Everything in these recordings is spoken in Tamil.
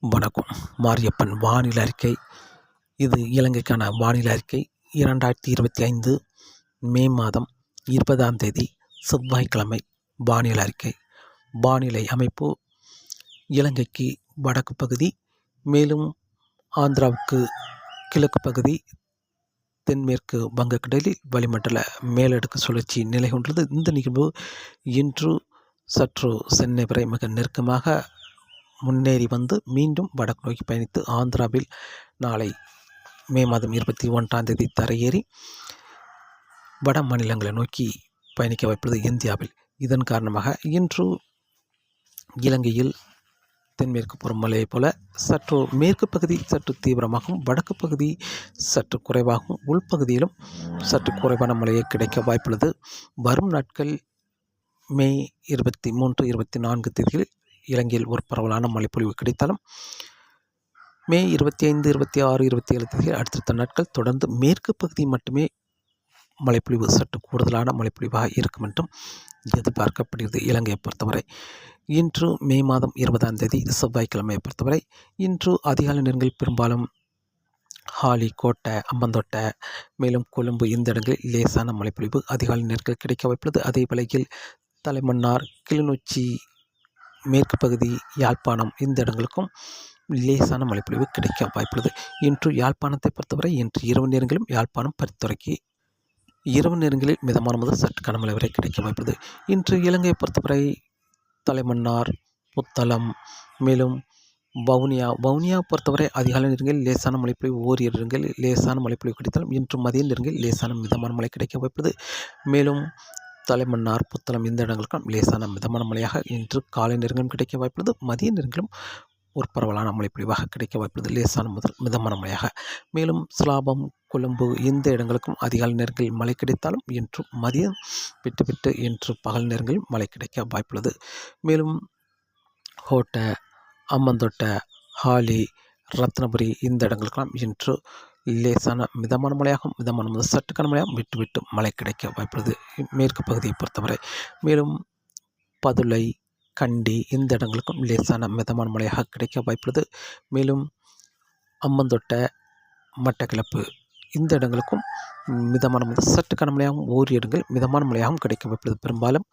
வணக்கம். மாரியப்பன் வானிலை அறிக்கை. இது இலங்கைக்கான வானிலை அறிக்கை. இரண்டாயிரத்தி இருபத்தி ஐந்து மே மாதம் இருபதாம் தேதி செவ்வாய்க்கிழமை வானிலை அறிக்கை. வானிலை அமைப்பு இலங்கைக்கு வடக்கு பகுதி மேலும் ஆந்திராவுக்கு கிழக்கு பகுதி தென்மேற்கு வங்கக்கடலில் வளிமண்டல மேலடுக்கு சுழற்சி நிலை கொண்டது இந்த நிகழ்வு இன்று சற்று சென்னை வரை மிக நெருக்கமாக முன்னேறி வந்து மீண்டும் வடக்கு நோக்கி பயணித்து ஆந்திராவில் நாளை மே மாதம் இருபத்தி ஒன்றாம் தேதி தரையேறி வட மாநிலங்களை நோக்கி பயணிக்க வைப்பது இந்தியாவில். இதன் காரணமாக இன்று இலங்கையில் தென்மேற்கு பருவமழையைப் போல சற்று மேற்கு பகுதி சற்று தீவிரமாகவும் வடக்கு பகுதி சற்று குறைவாகவும் உள்பகுதியிலும் சற்று குறைவான மழையை கிடைக்க வாய்ப்புள்ளது. வரும் நாட்கள் மே இருபத்தி மூன்று இருபத்தி நான்கு தேதியில் இலங்கையில் ஒரு பரவலான மழைப்பொழிவு கிடைத்தாலும் மே இருபத்தி ஐந்து இருபத்தி ஆறு இருபத்தி ஏழு தேதியில் அடுத்தடுத்த நாட்கள் தொடர்ந்து மேற்கு பகுதி மட்டுமே மழைப்பொழிவு சற்று கூடுதலான மழைப்பொழிவாக இருக்கும் என்றும் எதிர்பார்க்கப்படுகிறது. இலங்கையை பொறுத்தவரை இன்று மே மாதம் இருபதாம் தேதி செவ்வாய்க்கிழமையை பொறுத்தவரை இன்று அதிகாலை நேரங்களில் பெரும்பாலும் ஹாலி கோட்டை அம்பந்தோட்டை மேலும் கொழும்பு இந்த இடங்களில் லேசான மழைப்பொழிவு அதிகாலை நேரங்கள் கிடைக்க வாய்ப்புள்ளது. அதே வேளையில் தலைமன்னார் கிளிநொச்சி மேற்கு பகுதி யாழ்ப்பாணம் இந்த இடங்களுக்கும் லேசான மழைப்பொழிவு கிடைக்க வாய்ப்புள்ளது. இன்று யாழ்ப்பாணத்தை பொறுத்தவரை இன்று இரவு நேரங்களும் யாழ்ப்பாணம் பரிந்துரைக்கு இரவு நேரங்களில் மிதமான முதல் சற்று கனமழை வரை கிடைக்க வாய்ப்புள்ளது. இன்று இலங்கையை பொறுத்தவரை தலைமன்னார் புத்தளம் மேலும் வவுனியா வவுனியா பொறுத்தவரை அதிகாலை நேரங்களில் லேசான மழைப்பொழிவு ஓரிரு இடங்களில் லேசான மழைப்பொழிவு கிடைத்தாலும் இன்று மதிய நேரங்களில் லேசான மிதமான மழை கிடைக்க வாய்ப்புள்ளது. மேலும் தலைமன்னார் புத்தளம் இந்த இடங்களுக்கும் லேசான மிதமான மழையாக இன்று காலை நேரங்களும் கிடைக்க வாய்ப்புள்ளது. மதிய நேரங்களும் ஒரு பரவலான மழைப்பொழிவாக கிடைக்க வாய்ப்புள்ளது. லேசான முதல் மிதமான மழையாக. மேலும் சிலாபம் கொழும்பு இந்த இடங்களுக்கும் அதிகாலை நேரங்களில் மழை கிடைத்தாலும் இன்று மதியம் விட்டு விட்டு இன்று பகல் நேரங்களில் மழை கிடைக்க வாய்ப்புள்ளது. மேலும் கோட்டை அம்மந்தோட்டை ஹாலி ரத்னபுரி இந்த இடங்களுக்கெல்லாம் இன்று லேசான மிதமான மழையாகவும் மிதமான முதல் சட்டுக்கான கனமழையாகவும் விட்டு விட்டு மழை கிடைக்க வாய்ப்புள்ளது. மேற்கு பகுதியை பொறுத்தவரை மேலும் பதுளை கண்டி இந்த இடங்களுக்கும் லேசான மிதமான மழையாக கிடைக்க வாய்ப்புள்ளது. மேலும் அம்மந்தொட்டை மட்டக்கிளப்பு இந்த இடங்களுக்கும் மிதமான முதல் சட்டுக்கான மழையாகவும் ஓரி இடங்கள் மிதமான மழையாகவும் கிடைக்க வாய்ப்புள்ளது. பெரும்பாலும்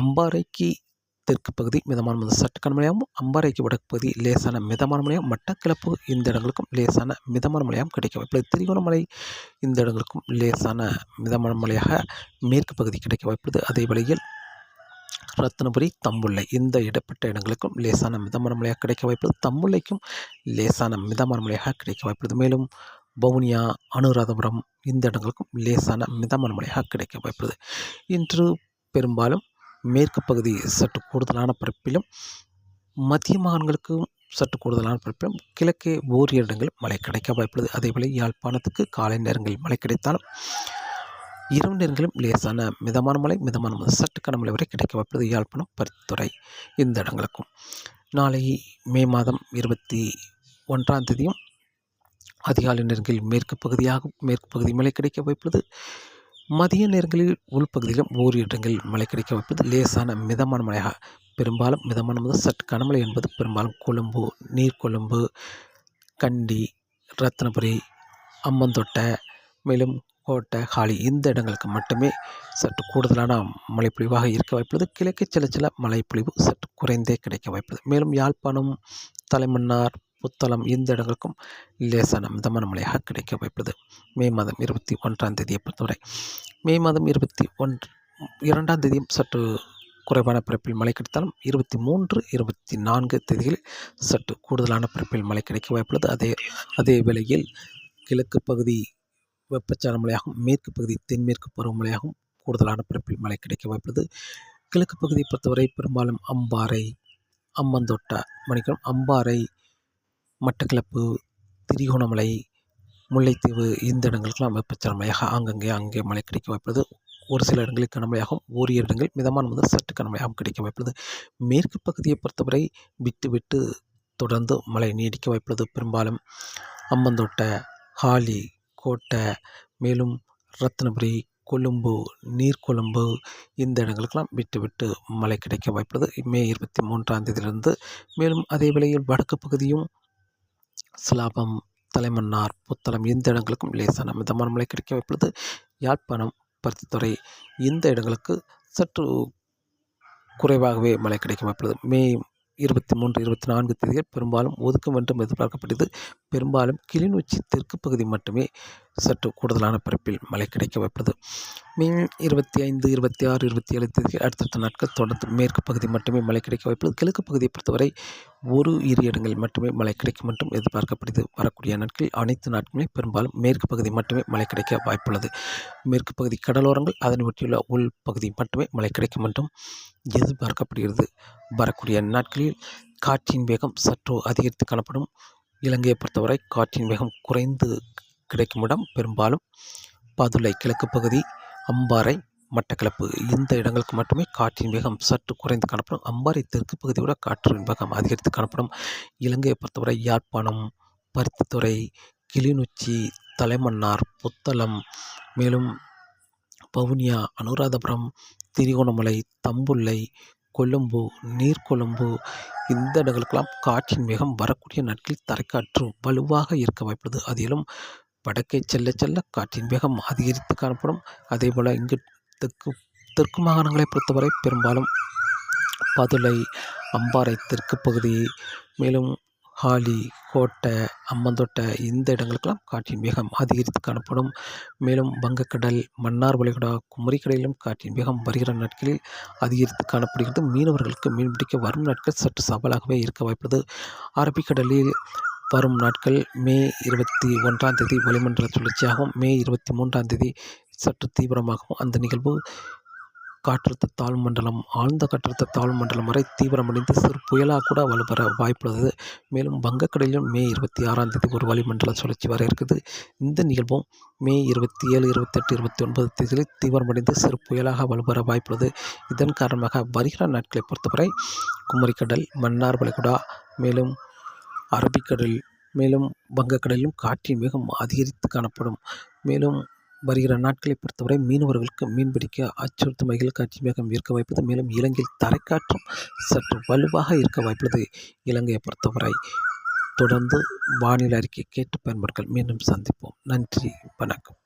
அம்பாறைக்கு தெற்கு பகுதி மிதமான முதல் சற்று கனமழையாகவும் அம்பாறைக்கு வடக்கு பகுதி லேசான மிதமான மழையும் மட்டக்கிளப்பு இந்த இடங்களுக்கும் லேசான மிதமான மழையாகவும் கிடைக்க வாய்ப்புள்ளது திருகோணமலை இந்த இடங்களுக்கும் லேசான மிதமான மழையாக மேற்கு பகுதி கிடைக்க வாய்ப்புள்ளது அதே வழியில் ரத்னபுரி தம்புள்ளை இந்த இடப்பட்ட இடங்களுக்கும் லேசான மிதமான மழையாக கிடைக்க வாய்ப்புள்ளது தம்புள்ளைக்கும் லேசான மிதமான மழையாக கிடைக்க வாய்ப்புள்ளது மேலும் வவுனியா அனுராதபுரம் இந்த இடங்களுக்கும் லேசான மிதமான மழையாக கிடைக்க வாய்ப்புள்ளது இன்று பெரும்பாலும் மேற்கு பகுதி சற்று கூடுதலான பரப்பிலும் மத்திய மாகாணங்களுக்கும் சற்று கூடுதலான பரப்பிலும் கிழக்கே ஓரிரு இடங்கள் மழை கிடைக்க வாய்ப்புள்ளது. அதேபோல யாழ்ப்பாணத்துக்கு காலை நேரங்களில் மழை கிடைத்தாலும் இரவு நேரங்களிலும் லேசான மிதமான மழை மிதமான முதல் சற்று கனமழை வரை கிடைக்க வாய்ப்புள்ளது. யாழ்ப்பாணம் பரித்துறை இந்த இடங்களுக்கும். நாளை மே மாதம் இருபத்தி ஒன்றாம் தேதியும் அதிகாலை நேரங்களில் மேற்கு பகுதியாகும் மேற்கு பகுதி மழை கிடைக்க வாய்ப்புள்ளது. மதிய நேரங்களில் உள்பகுதியிலும் ஓரிரு இடங்களில் மழை கிடைக்க வாய்ப்பது லேசான மிதமான மழையாக பெரும்பாலும் மிதமான முதல் சற்று கனமழை என்பது பெரும்பாலும் கொழும்பு நீர்கொழும்பு கண்டி ரத்னபுரி அம்மந்தொட்டை மேலும் கோட்டை ஹாலி இந்த இடங்களுக்கு மட்டுமே சற்று கூடுதலான மழைப்பொழிவாக இருக்க வாய்ப்புள்ளது. கிழக்கு சில சில மழைப்பொழிவு சற்று குறைந்தே கிடைக்க வாய்ப்புள்ளது. மேலும் யாழ்ப்பாணம் தலைமன்னார் புத்தளம் இந்த இடங்களுக்கும் லேசான மிதமான மழையாக கிடைக்க வாய்ப்புள்ளது. மே மாதம் இருபத்தி ஒன்றாம் தேதியை பொறுத்தவரை மே மாதம் இருபத்தி ஒன்று இரண்டாம் தேதியும் சற்று குறைவான பிறப்பில் மழை கிடைத்தாலும் இருபத்தி மூன்று இருபத்தி நான்கு தேதிகளில் சற்று கூடுதலான பிறப்பில் மழை கிடைக்க வாய்ப்புள்ளது. அதே அதே வேளையில் கிழக்கு பகுதி வெப்பச்சார மழையாகவும் மேற்கு பகுதி தென்மேற்கு பருவமழையாகவும் கூடுதலான பிறப்பில் மழை கிடைக்க வாய்ப்புள்ளது. கிழக்கு பகுதியை பொறுத்தவரை பெரும்பாலும் அம்பாறை அம்மந்தோட்டை மணிக்கம் அம்பாறை மட்டக்களப்பு திரிகோணமலை முல்லைத்தீவு இந்த இடங்களுக்கெல்லாம் வெப்பச்சலன மழையாக ஆங்கங்கே அங்கே மழை கிடைக்க வாய்ப்புள்ளது. ஒரு சில இடங்களில் கனமழையாகவும் ஓரிரு இடங்கள் மிதமான முதல் சற்று கனமழையாகவும் கிடைக்க வாய்ப்புள்ளது. மேற்கு பகுதியை பொறுத்தவரை விட்டு விட்டு தொடர்ந்து மழை நீடிக்க வாய்ப்புள்ளது. பெரும்பாலும் அம்மந்தோட்டை ஹாலி கோட்டை மேலும் ரத்னபுரி கொழும்பு நீர்கொழும்பு இந்த இடங்களுக்கெல்லாம் விட்டு விட்டு மழை கிடைக்க வாய்ப்புள்ளது. மே இருபத்தி மூன்றாம் தேதியிலிருந்து மேலும் அதே வேளையில் வடக்கு பகுதியும் சிலாபம் தலைமன்னார் புத்தளம் இந்த இடங்களுக்கும் லேசான மிதமான மழை கிடைக்க வாய்ப்புள்ளது யாழ்ப்பாணம் பருத்தித்துறை. இந்த இடங்களுக்கு சற்று குறைவாகவே மழை கிடைக்க வாய்ப்புள்ளது மே இருபத்தி மூன்று இருபத்தி நான்கு தேதிகள் பெரும்பாலும் ஒதுக்கும் என்றும் எதிர்பார்க்கப்பட்டது. பெரும்பாலும் கிளிநொச்சி தெற்கு பகுதி மட்டுமே சற்று கூடுதலான பரப்பில் மழை கிடைக்க வைப்பது மே இருபத்தி ஐந்து இருபத்தி ஆறு இருபத்தி ஏழு தேதி அடுத்தடுத்த நாட்கள் தொடர்ந்து மேற்கு பகுதி மட்டுமே மழை கிடைக்க வைப்பது கிழக்கு பகுதியை பொறுத்தவரை ஒரு இரு இடங்களில் மட்டுமே மழை கிடைக்கும் என்றும் எதிர்பார்க்கப்படுது. வரக்கூடிய நாட்களில் அனைத்து நாட்களுமே பெரும்பாலும் மேற்கு பகுதி மட்டுமே மழை கிடைக்க வாய்ப்புள்ளது. மேற்கு பகுதி கடலோரங்கள் அதனை ஒட்டியுள்ள உள் பகுதி மட்டுமே மழை கிடைக்கும் என்றும் எதிர்பார்க்கப்படுகிறது. வரக்கூடிய நாட்களில் காற்றின் வேகம் சற்று அதிகரித்து காணப்படும். இலங்கையை பொறுத்தவரை காற்றின் வேகம் குறைந்து கிடைக்கும் இடம் பெரும்பாலும் பதுளை கிழக்கு பகுதி அம்பாறை மட்டக்களப்பு. இந்த இடங்களுக்கு மட்டுமே காற்றின் வேகம் சற்று குறைந்து காணப்படும். அம்பாறை தெற்கு பகுதியோட காற்றின் வேகம் அதிகரித்து காணப்படும். இலங்கையை பொறுத்தவரை யாழ்ப்பாணம் பருத்தித்துறை கிளிநொச்சி தலைமன்னார் புத்தளம் மேலும் பவுனியா அனுராதபுரம் திரிகோணமலை தம்புள்ளை கொழும்பு நீர்கொழும்பு இந்த இடங்களுக்கெல்லாம் காற்றின் வேகம் வரக்கூடிய நாட்களில் தரைக்காற்று வலுவாக இருக்க வாய்ப்புள்ளது. அதிலும் வடக்கே செல்ல செல்ல காற்றின் வேகம் அதிகரித்து காணப்படும். அதேபோல் இங்கு தெற்கு தெற்கு மாகாணங்களை பொறுத்தவரை பெரும்பாலும் பதுளை அம்பாறை தெற்கு பகுதி மேலும் ஹாலி கோட்டை அம்மந்தோட்டை இந்த இடங்களுக்கெல்லாம் காற்றின் வேகம் அதிகரித்து காணப்படும். மேலும் வங்கக்கடல் மன்னார் வளைகுடா குமரிக்கடலிலும் காற்றின் வேகம் வருகிற நாட்களில் அதிகரித்து காணப்படுகிறது. மீனவர்களுக்கு மீன்பிடிக்க வரும் நாட்கள் சற்று சவாலாகவே இருக்க வாய்ப்புள்ளது. அரபிக்கடலில் வரும் நாட்கள் மே இருபத்தி ஒன்றாம் தேதி வளிமண்டல சுழற்சியாகவும் மே இருபத்தி மூன்றாம் தேதி சற்று தீவிரமாகவும் அந்த நிகழ்வு காற்றழுத்த தாழ்வு மண்டலம் ஆழ்ந்த காற்றழுத்த தாழ்வு மண்டலம் வரை தீவிரமடைந்து சிறு புயலாக கூட வலுப்பெற வாய்ப்புள்ளது. மேலும் வங்கக்கடலிலும் மே இருபத்தி ஆறாம் தேதி ஒரு வளிமண்டல சுழற்சி வர இருக்குது. இந்த நிகழ்வும் மே இருபத்தி ஏழு இருபத்தெட்டு இருபத்தி ஒன்பது தேதிகளில் தீவிரமடைந்து சிறு புயலாக வலுப்பெற வாய்ப்புள்ளது. இதன் காரணமாக வருகிற நாட்களை பொறுத்தவரை குமரிக்கடல் மன்னார் வளைகுடா மேலும் அரபிக்கடல் மேலும் வங்கக்கடலிலும் காற்றின் வேகம் அதிகரித்து காணப்படும். மேலும் வருகிற நாட்களை பொறுத்தவரை மீனவர்களுக்கு மீன்பிடிக்க அச்சுறுத்தும் வகையில் மேகம் இருக்க வாய்ப்பது மேலும் இலங்கையில் தரைக்காற்றும் சற்று வலுவாக இருக்க வாய்ப்புள்ளது. இலங்கையை பொறுத்தவரை தொடர்ந்து வானிலை அறிக்கை கேட்டு பயன்படுங்கள் மீண்டும் சந்திப்போம். நன்றி. வணக்கம்.